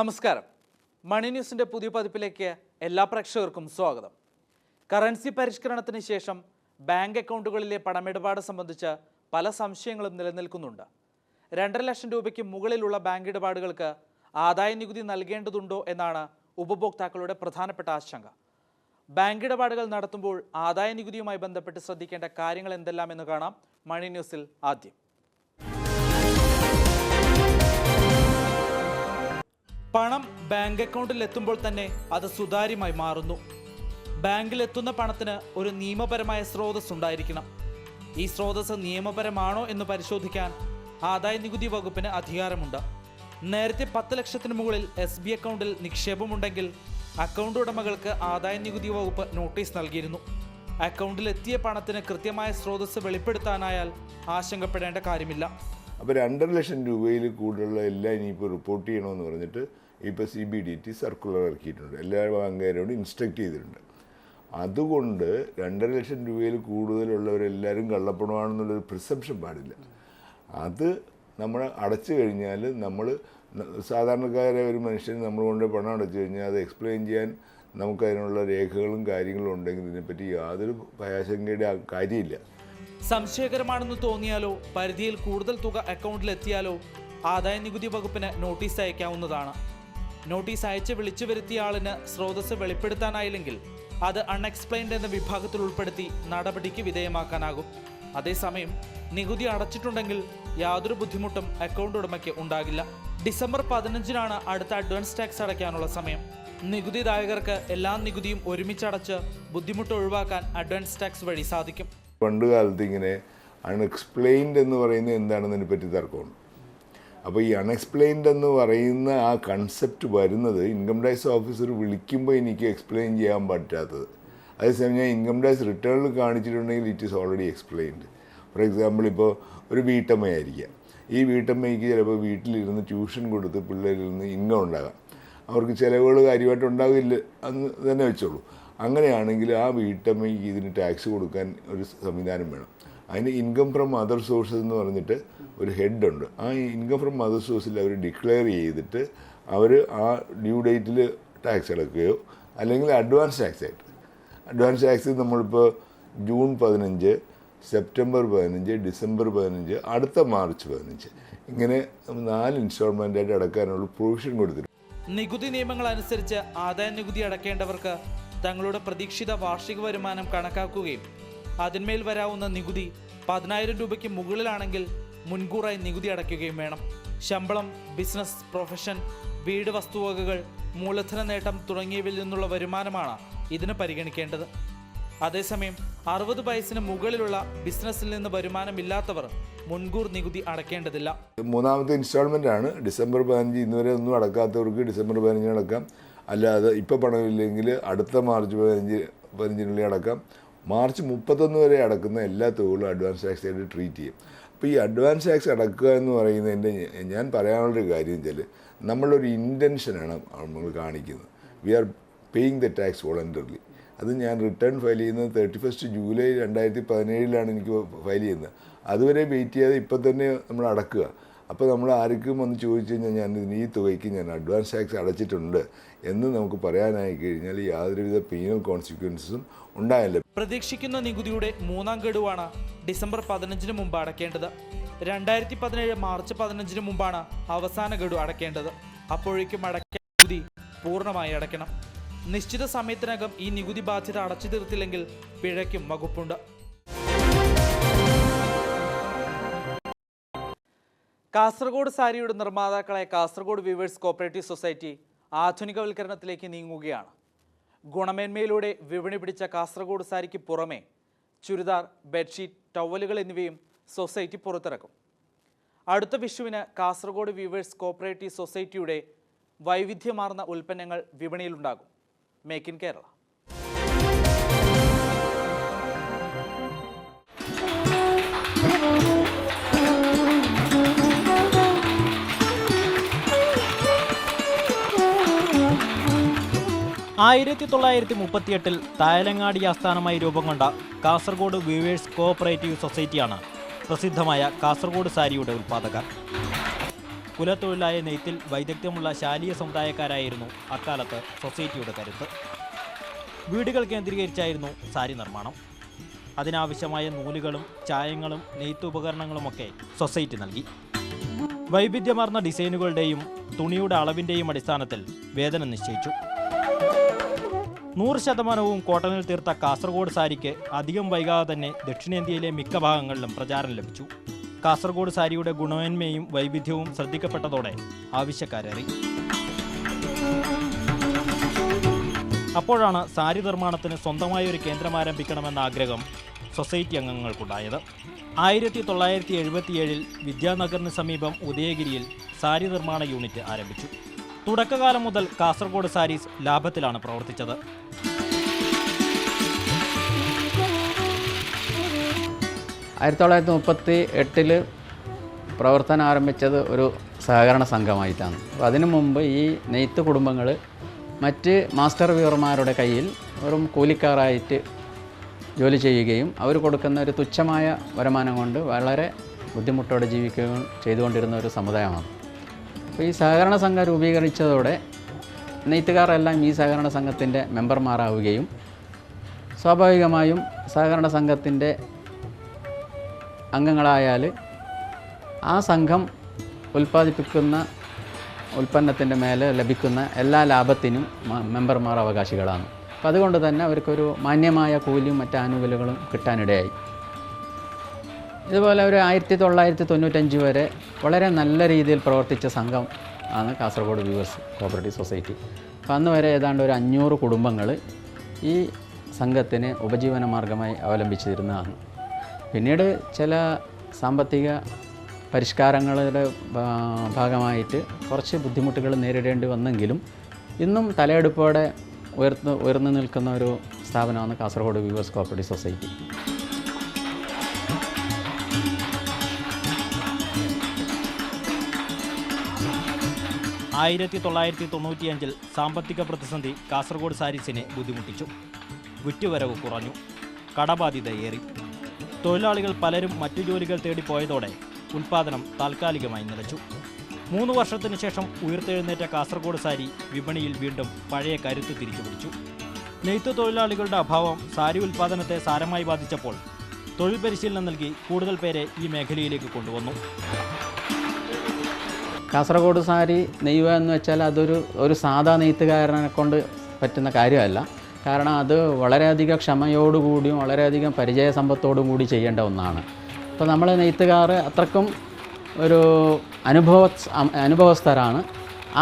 നമസ്കാരം. മണി ന്യൂസിന്റെ പുതിയ പതിപ്പിലേക്ക് എല്ലാ പ്രേക്ഷകർക്കും സ്വാഗതം. കറൻസി പരിഷ്കരണത്തിന് ശേഷം ബാങ്ക് അക്കൗണ്ടുകളിലെ പണമിടപാട് സംബന്ധിച്ച് പല സംശയങ്ങളും നിലനിൽക്കുന്നുണ്ട്. രണ്ടര ലക്ഷം രൂപയ്ക്ക് മുകളിലുള്ള ബാങ്ക് ഇടപാടുകൾക്ക് ആദായ നികുതി നൽകേണ്ടതുണ്ടോ എന്നാണ് ഉപഭോക്താക്കളുടെ പ്രധാനപ്പെട്ട ആശങ്ക. ബാങ്ക് ഇടപാടുകൾ നടത്തുമ്പോൾ ആദായ നികുതിയുമായി ബന്ധപ്പെട്ട് ശ്രദ്ധിക്കേണ്ട കാര്യങ്ങൾ എന്തെല്ലാം എന്ന് കാണാം മണി ന്യൂസിൽ ആദ്യം. പണം ബാങ്ക് അക്കൗണ്ടിൽ എത്തുമ്പോൾ തന്നെ അത് സുതാര്യമായി മാറുന്നു. ബാങ്കിൽ എത്തുന്ന പണത്തിന് ഒരു നിയമപരമായ സ്രോതസ് ഉണ്ടായിരിക്കണം. ഈ സ്രോതസ് നിയമപരമാണോ എന്ന് പരിശോധിക്കാൻ ആദായ നികുതി വകുപ്പിന് അധികാരമുണ്ട്. നേരത്തെ പത്ത് ലക്ഷത്തിന് മുകളിൽ എസ് ബി അക്കൗണ്ടിൽ നിക്ഷേപമുണ്ടെങ്കിൽ അക്കൗണ്ട് ഉടമകൾക്ക് ആദായ നികുതി വകുപ്പ് നോട്ടീസ് നൽകിയിരുന്നു. അക്കൗണ്ടിൽ എത്തിയ പണത്തിന് കൃത്യമായ സ്രോതസ് വെളിപ്പെടുത്താനായാൽ ആശങ്കപ്പെടേണ്ട കാര്യമില്ല. അപ്പോൾ രണ്ടര ലക്ഷം രൂപയിൽ കൂടുതലുള്ള എല്ലാം ഇനിയിപ്പോൾ റിപ്പോർട്ട് ചെയ്യണമെന്ന് പറഞ്ഞിട്ട് ഇപ്പോൾ C B D T circular ഇറക്കിയിട്ടുണ്ട്. എല്ലാ ബാങ്കുകാരോടും ഇൻസ്ട്രക്ട് ചെയ്തിട്ടുണ്ട്. അതുകൊണ്ട് രണ്ടര ലക്ഷം രൂപയിൽ കൂടുതലുള്ളവരെല്ലാവരും കള്ളപ്പണമാണെന്നുള്ളൊരു പ്രിസെപ്ഷൻ പാടില്ല. അത് നമ്മൾ അടച്ചു കഴിഞ്ഞാൽ നമ്മൾ സാധാരണക്കാരായ ഒരു മനുഷ്യന് നമ്മൾ കൊണ്ട് പണം അടച്ചു കഴിഞ്ഞാൽ അത് എക്സ്പ്ലെയിൻ ചെയ്യാൻ നമുക്കതിനുള്ള രേഖകളും കാര്യങ്ങളും ഉണ്ടെങ്കിൽ ഇതിനെപ്പറ്റി യാതൊരു ഭയാശങ്കയുടെ കാര്യമില്ല. സംശയകരമാണെന്ന് തോന്നിയാലോ പരിധിയിൽ കൂടുതൽ തുക അക്കൗണ്ടിൽ എത്തിയാലോ ആദായ നികുതി വകുപ്പിന് നോട്ടീസ് അയക്കാവുന്നതാണ്. നോട്ടീസ് അയച്ച് വിളിച്ചു വരുത്തിയ ആളിന് സ്രോതസ് വെളിപ്പെടുത്താനായില്ലെങ്കിൽ അത് അൺഎക്സ്പ്ലെയിൻഡ് എന്ന വിഭാഗത്തിൽ ഉൾപ്പെടുത്തി നടപടിക്ക് വിധേയമാക്കാനാകും. അതേസമയം നികുതി അടച്ചിട്ടുണ്ടെങ്കിൽ യാതൊരു ബുദ്ധിമുട്ടും അക്കൗണ്ട് ഉടമയ്ക്ക് ഉണ്ടാകില്ല. ഡിസംബർ പതിനഞ്ചിനാണ് അടുത്ത അഡ്വാൻസ് ടാക്സ് അടയ്ക്കാനുള്ള സമയം. നികുതിദായകർക്ക് എല്ലാ നികുതിയും ഒരുമിച്ചടച്ച് ബുദ്ധിമുട്ട് ഒഴിവാക്കാൻ അഡ്വാൻസ് ടാക്സ് വഴി സാധിക്കും. പണ്ട് കാലത്ത് ഇങ്ങനെ അൺഎക്സ്പ്ലെയിൻഡ് എന്ന് പറയുന്നത് എന്താണെന്നതിനെ പറ്റി തർക്കമുണ്ട്. അപ്പോൾ ഈ അൺഎക്സ്പ്ലെയിൻഡ് എന്ന് പറയുന്ന ആ കൺസെപ്റ്റ് വരുന്നത് ഇൻകം ടാക്സ് ഓഫീസർ വിളിക്കുമ്പോൾ എനിക്ക് എക്സ്പ്ലെയിൻ ചെയ്യാൻ പറ്റാത്തത്. അതേസമയം ഞാൻ ഇൻകം ടാക്സ് റിട്ടേണിൽ കാണിച്ചിട്ടുണ്ടെങ്കിൽ it is already explained for example ഇപ്പോൾ ഒരു വീട്ടമ്മയായിരിക്കാം ഈ വീട്ടമ്മയ്ക്ക് ചിലപ്പോൾ വീട്ടിലിരുന്ന് ട്യൂഷൻ കൊടുത്ത് പിള്ളേരിൽ നിന്ന് ഇൻകം ഉണ്ടാകാം. അവർക്ക് ചിലവുകൾ കാര്യമായിട്ട് ഉണ്ടാകില്ല എന്ന് തന്നെ വെച്ചോളൂ. അങ്ങനെയാണെങ്കിൽ ആ വീട്ടമ്മയ്ക്ക് ഇതിന് ടാക്സ് കൊടുക്കാൻ ഒരു സംവിധാനം വേണം. അതിന് ഇൻകം ഫ്രം അതർ സോഴ്സസ് എന്ന് പറഞ്ഞിട്ട് ഒരു ഹെഡുണ്ട് ആ ഇൻകം ഫ്രം അതർ സോഴ്സിൽ അവർ ഡിക്ലെയർ ചെയ്തിട്ട് അവർ ആ ഡ്യൂ ഡേറ്റിൽ ടാക്സ് അടക്കുകയോ അല്ലെങ്കിൽ അഡ്വാൻസ് ടാക്സ് ആയിട്ട്. അഡ്വാൻസ് ടാക്സ് നമ്മളിപ്പോൾ ജൂൺ പതിനഞ്ച് സെപ്റ്റംബർ പതിനഞ്ച് ഡിസംബർ പതിനഞ്ച് അടുത്ത മാർച്ച് പതിനഞ്ച്. ഇങ്ങനെ നാല് ഇൻസ്റ്റാൾമെന്റായിട്ട് അടക്കാനുള്ള പ്രൊവിഷൻ കൊടുത്തിട്ടുണ്ട്. നികുതി നിയമങ്ങൾ അനുസരിച്ച് ആദായ നികുതി അടയ്ക്കേണ്ടവർക്ക് തങ്ങളുടെ പ്രതീക്ഷിത വാർഷിക വരുമാനം കണക്കാക്കുകയും അതിന്മേൽ വരാവുന്ന നികുതി പതിനായിരം രൂപയ്ക്ക് മുകളിലാണെങ്കിൽ മുൻകൂറായി നികുതി അടയ്ക്കുകയും വേണം. ശമ്പളം ബിസിനസ് പ്രൊഫഷൻ വീട് വസ്തുവകകൾ മൂലധന നേട്ടം തുടങ്ങിയവയിൽ നിന്നുള്ള വരുമാനമാണ് ഇതിന് പരിഗണിക്കേണ്ടത്. അതേസമയം അറുപത് വയസ്സിന് മുകളിലുള്ള ബിസിനസ്സിൽ നിന്ന് വരുമാനമില്ലാത്തവർ മുൻകൂർ നികുതി അടയ്ക്കേണ്ടതില്ല. മൂന്നാമത്തെ ഇൻസ്റ്റാൾമെന്റ് ആണ് ഡിസംബർ പതിനഞ്ച് ഇന്നുവരെ ഒന്നും അടക്കാത്തവർക്ക് ഡിസംബർ പതിനഞ്ചിന് അടക്കാം. അല്ലാതെ ഇപ്പോൾ പണമില്ലെങ്കിൽ അടുത്ത മാർച്ച് പതിനഞ്ച് പതിനഞ്ചിനുള്ളിൽ അടക്കാം. മാർച്ച് മുപ്പത്തൊന്ന് വരെ അടക്കുന്ന എല്ലാ തുകകളും അഡ്വാൻസ് ടാക്സ് ആയിട്ട് ട്രീറ്റ് ചെയ്യും. അപ്പോൾ ഈ അഡ്വാൻസ് ടാക്സ് അടക്കുക എന്ന് പറയുന്നതിന്റെ ഞാൻ പറയാനുള്ളൊരു കാര്യം വെച്ചാൽ നമ്മളൊരു ഇന്റൻഷനാണ് നമ്മൾ കാണിക്കുന്നത്. We are paying the tax voluntarily. അത് ഞാൻ റിട്ടേൺ ഫയൽ ചെയ്യുന്നത് തേർട്ടി ഫസ്റ്റ് ജൂലൈ രണ്ടായിരത്തി പതിനേഴിലാണ് എനിക്ക് ഫയൽ ചെയ്യുന്നത്. അതുവരെ വെയിറ്റ് ചെയ്യാതെ ഇപ്പം തന്നെ നമ്മൾ അടക്കുക. അപ്പോൾ നമ്മൾ ആർക്കും ഒന്ന് ചോദിച്ചു കഴിഞ്ഞാൽ ഞാൻ ഈ തുകയ്ക്ക് ഞാൻ അഡ്വാൻസ് ടാക്സ് അടച്ചിട്ടുണ്ട് എന്ന് നമുക്ക് പറയാനായി കഴിഞ്ഞാൽ യാതൊരുവിധ പീനൽ കോൺസിക്വൻസും ഉണ്ടായില്ല. പ്രതീക്ഷിക്കുന്ന നികുതിയുടെ മൂന്നാം ഗഡുവാണ് ഡിസംബർ പതിനഞ്ചിന് മുമ്പ് അടയ്ക്കേണ്ടത് രണ്ടായിരത്തി പതിനേഴ് മാർച്ച് പതിനഞ്ചിന് മുമ്പാണ് അവസാന ഗഡു അടയ്ക്കേണ്ടത് അപ്പോഴേക്കും അടയ്ക്ക നികുതി പൂർണമായി അടയ്ക്കണം. നിശ്ചിത സമയത്തിനകം ഈ നികുതി ബാധ്യത അടച്ചു തീർത്തില്ലെങ്കിൽ പിഴയ്ക്കും വകുപ്പുണ്ട്. കാസർഗോഡ് സാരിയുടെ നിർമ്മാതാക്കളായ കാസർഗോഡ് വീവേഴ്സ് കോപ്പറേറ്റീവ് സൊസൈറ്റി ആധുനികവൽക്കരണത്തിലേക്ക് നീങ്ങുകയാണ്. ഗുണമേന്മയിലൂടെ വിപണി പിടിച്ച കാസർഗോഡ് സാരിക്ക് പുറമെ ചുരിദാർ ബെഡ്ഷീറ്റ് ടവലുകൾ എന്നിവയും സൊസൈറ്റി പുറത്തിറക്കും. അടുത്ത വിഷുവിന് കാസർഗോഡ് വീവേഴ്സ് കോപ്പറേറ്റീവ് സൊസൈറ്റിയുടെ വൈവിധ്യമാർന്ന ഉൽപ്പന്നങ്ങൾ വിപണിയിലുണ്ടാകും. മേക്ക് ഇൻ കേരള ആയിരത്തി തൊള്ളായിരത്തി മുപ്പത്തിയെട്ടിൽ തായലങ്ങാടി ആസ്ഥാനമായി രൂപം കൊണ്ട കാസർഗോഡ് വീവേഴ്സ് കോഓപ്പറേറ്റീവ് സൊസൈറ്റിയാണ് പ്രസിദ്ധമായ കാസർഗോഡ് സാരിയുടെ ഉൽപ്പാദകർ. കുലത്തൊഴിലായ നെയ്ത്തിൽ വൈദഗ്ധ്യമുള്ള ശാലീയ സമുദായക്കാരായിരുന്നു അക്കാലത്ത് സൊസൈറ്റിയുടെ കരുത്ത്. വീടുകൾ കേന്ദ്രീകരിച്ചായിരുന്നു സാരി നിർമ്മാണം. അതിനാവശ്യമായ നൂലുകളും ചായങ്ങളും നെയ്ത്ത് ഉപകരണങ്ങളുമൊക്കെ സൊസൈറ്റി നൽകി. വൈവിധ്യമാർന്ന ഡിസൈനുകളുടെയും തുണിയുടെ അളവിന്റെയും അടിസ്ഥാനത്തിൽ വേതനം നിശ്ചയിച്ചു. നൂറ് ശതമാനവും കോട്ടനിൽ തീർത്ത കാസർഗോഡ് സാരിക്ക് അധികം വൈകാതെ തന്നെ ദക്ഷിണേന്ത്യയിലെ മിക്ക ഭാഗങ്ങളിലും പ്രചാരം ലഭിച്ചു. കാസർഗോഡ് സാരിയുടെ ഗുണമേന്മയും വൈവിധ്യവും ശ്രദ്ധിക്കപ്പെട്ടതോടെ ആവശ്യക്കാരേറി. അപ്പോഴാണ് സാരി നിർമ്മാണത്തിന് സ്വന്തമായ ഒരു കേന്ദ്രം ആരംഭിക്കണമെന്ന ആഗ്രഹം സൊസൈറ്റി അംഗങ്ങൾക്കുണ്ടായത്. ആയിരത്തി തൊള്ളായിരത്തി എഴുപത്തിയേഴിൽ വിദ്യാനഗറിന് സമീപം ഉദയഗിരിയിൽ സാരി നിർമ്മാണ യൂണിറ്റ് ആരംഭിച്ചു. തുടക്കകാലം മുതൽ കാസർഗോഡ് സാരീസ് ലാഭത്തിലാണ് പ്രവർത്തിച്ചത്. ആയിരത്തി തൊള്ളായിരത്തി മുപ്പത്തി എട്ടിൽ പ്രവർത്തനം ആരംഭിച്ചത് ഒരു സഹകരണ സംഘമായിട്ടാണ്. അപ്പോൾ അതിനു മുമ്പ് ഈ നെയ്ത്ത് കുടുംബങ്ങൾ മറ്റ് മാസ്റ്റർ വ്യൂവർമാരുടെ കയ്യിൽ വെറും കൂലിക്കാരായിട്ട് ജോലി ചെയ്യുകയും അവർ കൊടുക്കുന്ന ഒരു തുച്ഛമായ വരുമാനം കൊണ്ട് വളരെ ബുദ്ധിമുട്ടോടെ ജീവിക്കുകയും ചെയ്തുകൊണ്ടിരുന്ന ഒരു സമുദായമാണ്. അപ്പോൾ ഈ സഹകരണ സംഘം രൂപീകരിച്ചതോടെ നെയ്ത്തുകാരെല്ലാം ഈ സഹകരണ സംഘത്തിന്റെ മെമ്പർമാരാവുകയും സ്വാഭാവികമായും സഹകരണ സംഘത്തിന്റെ അംഗങ്ങളായാൽ ആ സംഘം ഉൽപ്പാദിപ്പിക്കുന്ന ഉൽപ്പന്നത്തിന്റെ മേലെ ലഭിക്കുന്ന എല്ലാ ലാഭത്തിനും മെമ്പർമാർ അവകാശികളാണ്. അപ്പം അതുകൊണ്ട് തന്നെ അവർക്കൊരു മാന്യമായ കൂലിയും മറ്റ് ആനുകൂല്യങ്ങളും കിട്ടാനിടയായി. ഇതുപോലെ ഒരു ആയിരത്തി തൊള്ളായിരത്തി തൊണ്ണൂറ്റഞ്ച് വരെ വളരെ നല്ല രീതിയിൽ പ്രവർത്തിച്ച സംഘം ആണ് കാസർഗോഡ് വ്യൂവേഴ്സ് കോപ്പറേറ്റീവ് സൊസൈറ്റി. അപ്പം അന്ന് വരെ ഏതാണ്ട് ഒരു അഞ്ഞൂറ് കുടുംബങ്ങൾ ഈ സംഘത്തിന് ഉപജീവന മാർഗമായി അവലംബിച്ചിരുന്നതാണ്. പിന്നീട് ചില സാമ്പത്തിക പരിഷ്കാരങ്ങളുടെ ഭാഗമായിട്ട് കുറച്ച് ബുദ്ധിമുട്ടുകൾ നേരിടേണ്ടി വന്നെങ്കിലും ഇന്നും തലയെടുപ്പോടെ ഉയർന്നു ഉയർന്നു നിൽക്കുന്ന ഒരു സ്ഥാപനമാണ് കാസർഗോഡ് വ്യൂവേഴ്സ് കോപ്പറേറ്റീവ് സൊസൈറ്റി. ആയിരത്തി തൊള്ളായിരത്തി തൊണ്ണൂറ്റിയഞ്ചിൽ സാമ്പത്തിക പ്രതിസന്ധി കാസർഗോഡ് സാരീസിനെ ബുദ്ധിമുട്ടിച്ചു. വിറ്റുവരവ് കുറഞ്ഞു. കടബാധ്യതയേറി തൊഴിലാളികൾ പലരും മറ്റു ജോലികൾ തേടി പോയതോടെ ഉൽപ്പാദനം താൽക്കാലികമായി നിലച്ചു. മൂന്ന് വർഷത്തിനു ശേഷം ഉയർത്തെഴുന്നേറ്റ കാസർഗോഡ് സാരി വിപണിയിൽ വീണ്ടും പഴയ കരുത്ത് തിരിച്ചുപിടിച്ചു നെയ്ത്ത് തൊഴിലാളികളുടെ അഭാവം സാരി ഉൽപാദനത്തെ സാരമായി ബാധിച്ചപ്പോൾ തൊഴിൽ പരിശീലനം നൽകി കൂടുതൽ പേരെ ഈ മേഖലയിലേക്ക് കൊണ്ടുവന്നു. കാസർഗോഡ് സാരി നെയ്യുക എന്ന് വെച്ചാൽ അതൊരു ഒരു സാധാ നെയ്ത്തുകാരനെ കൊണ്ട് പറ്റുന്ന കാര്യമല്ല. കാരണം അത് വളരെയധികം ക്ഷമയോടുകൂടിയും വളരെയധികം പരിചയസമ്പത്തോടും കൂടി ചെയ്യേണ്ട ഒന്നാണ്. അപ്പോൾ നമ്മൾ നെയ്ത്തുകാർ അത്രക്കും ഒരു അനുഭവ അനുഭവസ്ഥരാണ്.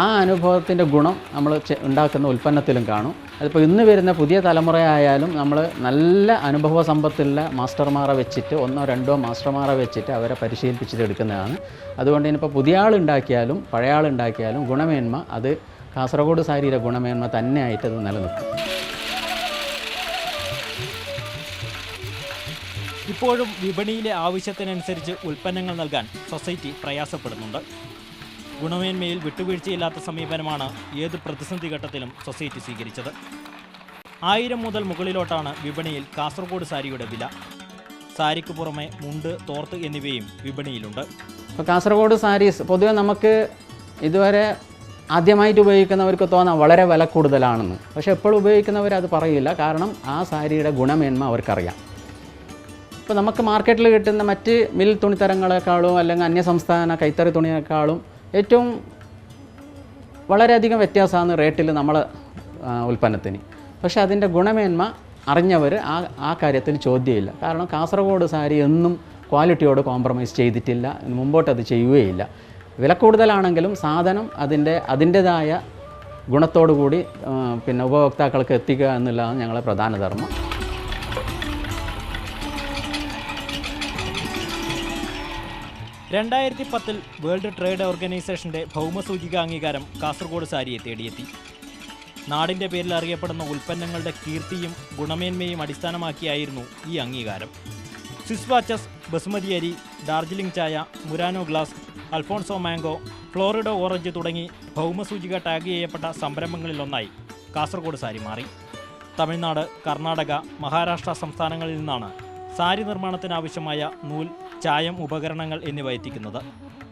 ആ അനുഭവത്തിന്റെ ഗുണം നമ്മൾ ഉണ്ടാക്കുന്ന ഉൽപ്പന്നത്തിലും കാണും. അതിപ്പോൾ ഇന്ന് വരുന്ന പുതിയ തലമുറയായാലും നമ്മൾ നല്ല അനുഭവ സമ്പത്തുള്ള മാസ്റ്റർമാരെ വെച്ചിട്ട് ഒന്നോ രണ്ടോ മാസ്റ്റർമാരെ വെച്ചിട്ട് അവരെ പരിശീലിപ്പിച്ചെടുക്കുന്നതാണ് അതുകൊണ്ട് ഇനിയിപ്പോൾ പുതിയ ആളുണ്ടാക്കിയാലും പഴയ ആളുണ്ടാക്കിയാലും ഗുണമേന്മ അത് കാസർഗോഡ് സാരിയുടെ ഗുണമേന്മ തന്നെയായിട്ട് അത് നിലനിൽക്കും. ഇപ്പോഴും വിപണിയിലെ ആവശ്യത്തിനനുസരിച്ച് ഉൽപ്പന്നങ്ങൾ നൽകാൻ സൊസൈറ്റി പ്രയാസപ്പെടുന്നുണ്ട്. ഗുണമേന്മയിൽ വിട്ടുവീഴ്ചയില്ലാത്ത സമീപനമാണ് ഏത് പ്രതിസന്ധി ഘട്ടത്തിലും സൊസൈറ്റി സ്വീകരിച്ചത്. ആയിരം മുതൽ മുകളിലോട്ടാണ് വിപണിയിൽ കാസർഗോഡ് സാരിയുടെ വില. സാരിക്ക് പുറമെ മുണ്ട് തോർത്ത് എന്നിവയും വിപണിയിലുണ്ട്. ഇപ്പോൾ കാസർഗോഡ് സാരീസ് പൊതുവെ നമുക്ക് ഇതുവരെ ആദ്യമായിട്ട് ഉപയോഗിക്കുന്നവർക്ക് തോന്നാം വളരെ വില കൂടുതലാണെന്ന്. പക്ഷേ എപ്പോഴും ഉപയോഗിക്കുന്നവർ അത് പറയില്ല. കാരണം ആ സാരിയുടെ ഗുണമേന്മ അവർക്കറിയാം. ഇപ്പോൾ നമുക്ക് മാർക്കറ്റിൽ കിട്ടുന്ന മറ്റ് മിൽ തുണിത്തരങ്ങളെക്കാളും അല്ലെങ്കിൽ അന്യ അന്യസംസ്ഥാന കൈത്തറി തുണിയേക്കാളും ഏറ്റവും വളരെയധികം വ്യത്യാസമാണ് റേറ്റിൽ നമ്മളെ ആ, ഉൽപ്പന്നത്തിന്. പക്ഷേ അതിന്റെ ഗുണമേന്മ അറിഞ്ഞവർ ആ ആ കാര്യത്തിൽ ചോദ്യമില്ല. കാരണം കാസർഗോഡ് സാരി എന്നും ക്വാളിറ്റിയോട് കോംപ്രമൈസ് ചെയ്തിട്ടില്ല. മുമ്പോട്ട് അത് ചെയ്യുകയില്ല. വില കൂടുതലാണെങ്കിലും സാധനം അതിന്റെ അതിന്റെതായ ഗുണത്തോടു കൂടി പിന്നെ ഉപഭോക്താക്കൾക്ക് എത്തിക്കുക എന്നുള്ളതാണ് ഞങ്ങളുടെ പ്രധാന ധർമ്മം. രണ്ടായിരത്തി പത്തിൽ വേൾഡ് ട്രേഡ് ഓർഗനൈസേഷന്റെ ഭൗമസൂചിക അംഗീകാരം കാസർഗോഡ് സാരിയെ തേടിയെത്തി. നാടിന്റെ പേരിൽ അറിയപ്പെടുന്ന ഉൽപ്പന്നങ്ങളുടെ കീർത്തിയും ഗുണമേന്മയും അടിസ്ഥാനമാക്കിയായിരുന്നു ഈ അംഗീകാരം. സ്വിസ് വാച്ചസ് ബസുമതി അരി ഡാർജിലിംഗ് ചായ Murano glass Alphonso mango Florida orange തുടങ്ങി ഭൗമസൂചിക ടാഗ് ചെയ്യപ്പെട്ട സംരംഭങ്ങളിലൊന്നായി കാസർഗോഡ് സാരി മാറി. തമിഴ്നാട് കർണാടക മഹാരാഷ്ട്ര സംസ്ഥാനങ്ങളിൽ നിന്നാണ് സാരി നിർമ്മാണത്തിനാവശ്യമായ നൂൽ ചായം ഉപകരണങ്ങൾ എന്നിവ എത്തിക്കുന്നത്.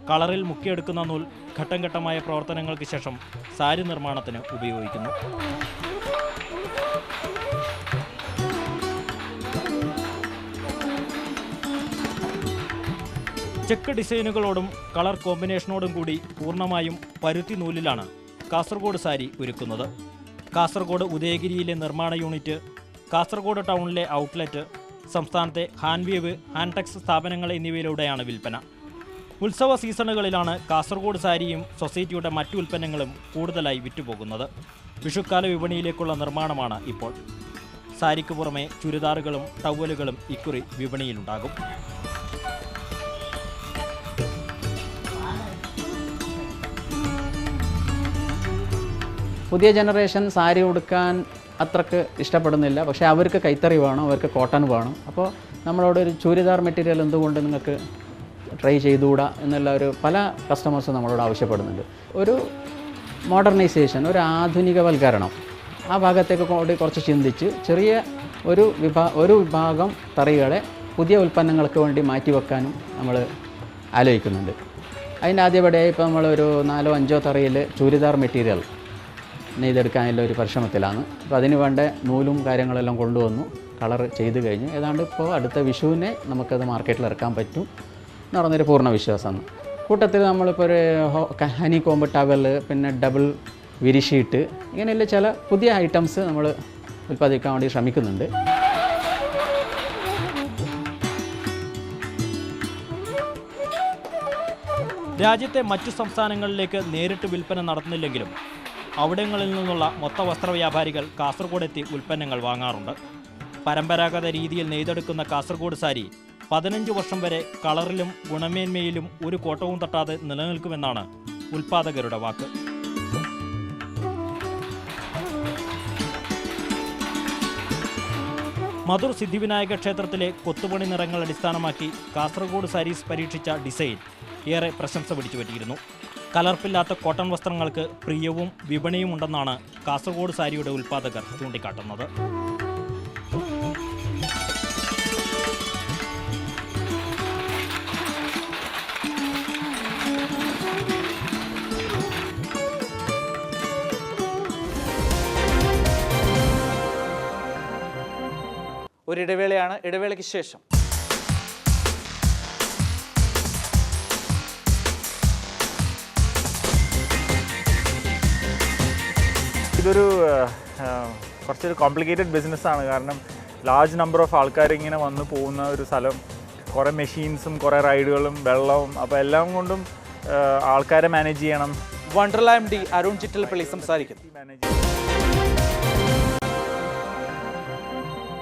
കളറിൽ മുക്കിയെടുക്കുന്ന നൂൽ ഘട്ടം ഘട്ടമായ പ്രവർത്തനങ്ങൾക്ക് ശേഷം സാരി നിർമ്മാണത്തിന് ഉപയോഗിക്കുന്നു. ചെക്ക് ഡിസൈനുകളോടും കളർ കോമ്പിനേഷനോടും കൂടി പൂർണമായും പരുത്തി നൂലിലാണ് കാസർഗോഡ് സാരി ഒരുക്കുന്നത്. കാസർഗോഡ് ഉദയഗിരിയിലെ നിർമ്മാണ യൂണിറ്റ് കാസർഗോഡ് ടൗണിലെ ഔട്ട്ലെറ്റ് സംസ്ഥാനത്തെ ഹാൻവീവ് ഹാൻടെക്സ് സ്ഥാപനങ്ങൾ എന്നിവയിലൂടെയാണ് വിൽപ്പന. ഉത്സവ സീസണുകളിലാണ് കാസർഗോഡ് സാരിയും സൊസൈറ്റിയുടെ മറ്റു ഉൽപ്പന്നങ്ങളും കൂടുതലായി വിറ്റുപോകുന്നത്. വിഷുക്കാല വിപണിയിലേക്കുള്ള നിർമ്മാണമാണ് ഇപ്പോൾ. സാരിക്ക് പുറമെ ചുരിദാറുകളും ടവലുകളും ഇക്കുറി വിപണിയിലുണ്ടാകും. പുതിയ ജനറേഷൻ സാരി ഉടുക്കാൻ അത്രയ്ക്ക് ഇഷ്ടപ്പെടുന്നില്ല. പക്ഷേ അവർക്ക് കൈത്തറി വേണം അവർക്ക് കോട്ടൺ വേണം. അപ്പോൾ നമ്മളോട് ഒരു ചൂരിദാർ മെറ്റീരിയൽ എന്തുകൊണ്ട് നിങ്ങൾക്ക് ട്രൈ ചെയ്തുകൂടാ എന്നുള്ള ഒരു പല കസ്റ്റമേഴ്സും നമ്മളോട് ആവശ്യപ്പെടുന്നുണ്ട്. ഒരു മോഡേണൈസേഷൻ ഒരു ആധുനികവൽക്കരണം ആ ഭാഗത്തേക്ക് കൂടി കുറച്ച് ചിന്തിച്ച് ചെറിയ ഒരു വിഭാ ഒരു വിഭാഗം തറികളെ പുതിയ ഉൽപ്പന്നങ്ങൾക്ക് വേണ്ടി മാറ്റിവെക്കാനും നമ്മൾ ആലോചിക്കുന്നുണ്ട്. അതിന്റെ ആദ്യപടിയായി ഇപ്പോൾ നമ്മളൊരു നാലോ അഞ്ചോ തറയിൽ ചൂരിദാർ മെറ്റീരിയൽ നെയ്തെടുക്കാനുള്ള ഒരു പരിശ്രമത്തിലാണ്. അപ്പോൾ അതിന് വേണ്ട നൂലും കാര്യങ്ങളെല്ലാം കൊണ്ടുവന്നു. കളർ ചെയ്ത് കഴിഞ്ഞു. ഏതാണ്ട് ഇപ്പോൾ അടുത്ത വിഷുവിനെ നമുക്കത് മാർക്കറ്റിൽ ഇറക്കാൻ പറ്റും എന്ന് പറഞ്ഞൊരു പൂർണ വിശ്വാസമാണ്. കൂട്ടത്തിൽ നമ്മളിപ്പോൾ ഒരു ഹനി കോമ്പ് ടവൽ പിന്നെ ഡബിൾ വിരിശീട്ട് ഇങ്ങനെയുള്ള ചില പുതിയ ഐറ്റംസ് നമ്മൾ ഉൽപ്പാദിപ്പിക്കാൻ വേണ്ടി ശ്രമിക്കുന്നുണ്ട്. രാജ്യത്തെ മറ്റു സംസ്ഥാനങ്ങളിലേക്ക് നേരിട്ട് വിൽപ്പന നടത്തുന്നില്ലെങ്കിലും അവിടങ്ങളിൽ നിന്നുള്ള മൊത്ത വസ്ത്ര വ്യാപാരികൾ കാസർഗോഡെത്തി ഉൽപ്പന്നങ്ങൾ വാങ്ങാറുണ്ട്. പരമ്പരാഗത രീതിയിൽ നെയ്തെടുക്കുന്ന കാസർഗോഡ് സാരി പതിനഞ്ച് വർഷം വരെ കളറിലും ഗുണമേന്മയിലും ഒരു കോട്ടവും തട്ടാതെ നിലനിൽക്കുമെന്നാണ് ഉൽപ്പാദകരുടെ വാക്ക്. മധുർ സിദ്ധിവിനായക ക്ഷേത്രത്തിലെ കൊത്തുപണി നിറങ്ങൾ അടിസ്ഥാനമാക്കി കാസർഗോഡ് സാരീസ് പരീക്ഷിച്ച ഡിസൈൻ ഏറെ പ്രശംസ പിടിച്ചുപറ്റിയിരുന്നു. കലർപ്പില്ലാത്ത കോട്ടൺ വസ്ത്രങ്ങൾക്ക് പ്രിയവും വിപണിയും ഉണ്ടെന്നാണ് കാസർഗോഡ് സാരിയുടെ ഉൽപ്പാദകർ ചൂണ്ടിക്കാട്ടുന്നത്. ഒരിടവേളയാണ് ഇടവേളയ്ക്ക് ശേഷം. ഇതൊരു കുറച്ചൊരു കോംപ്ലിക്കേറ്റഡ് ബിസിനസ്സാണ് കാരണം ലാർജ് നമ്പർ ഓഫ് ആൾക്കാർ ഇങ്ങനെ വന്ന് പോകുന്ന ഒരു സ്ഥലം കുറേ മെഷീൻസും കുറേ റൈഡുകളും വെള്ളവും അപ്പോൾ എല്ലാം കൊണ്ടും ആൾക്കാരെ മാനേജ് ചെയ്യണം. വണ്ടർലാം ഡി അരുൺ ചിറ്റൽപ്പള്ളി സംസാരിക്കുന്നു. മാനേജ്